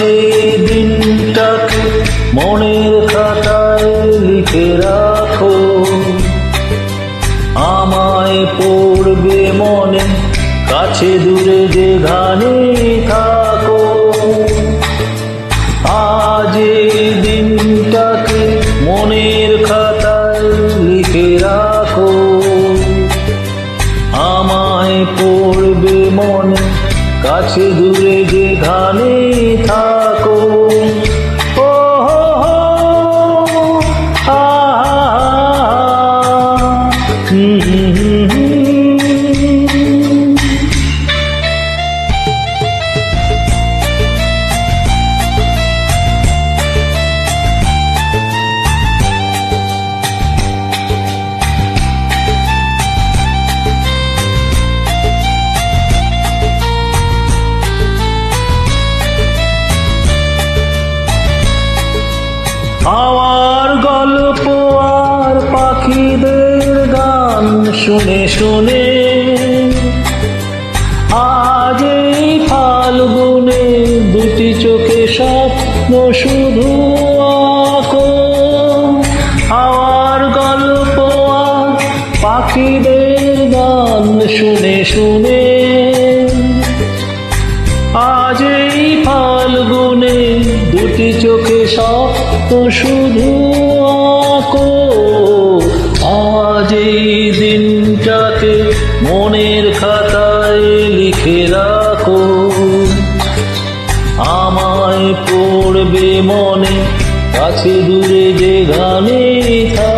এই দিনটাকে মনের খাতায় লিখে রাখো আমায় পড়বে মনে কাছে দূরে যে ঘানে থাকো শুনে শুনে। আজ এই ফাল্গুনে দুটি চোখে স্বপ্ন শুধু আমার গল্প পাখিদের গান শুনে শুনে। আজ এই ফাল্গুনে দুটি চোখে স্বপ্ন শুধু আজ এই মনের খাতায় লিখে রাখো। আমায় পড়বে মনে কাছে দূরে যে গানে থাকো।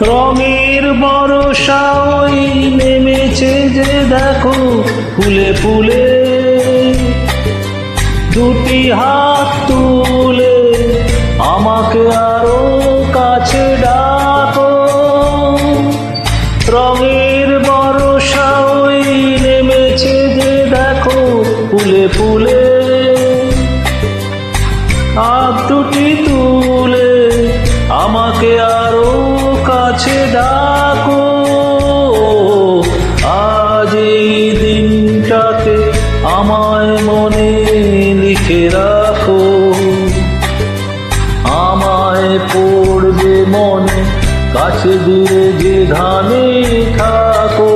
রঙের বরষা ওই নেমেছে যে দেখো ফুলে ফুলে। দুটি হাত তুলে আমাকে আরও কাছে ডাকো। রঙের বরষা ওই নেমেছে যে দেখো ফুলে ফুলে। হাত আমায় পড়বে মনে কাছে দিয়ে যে ধানে থাকো।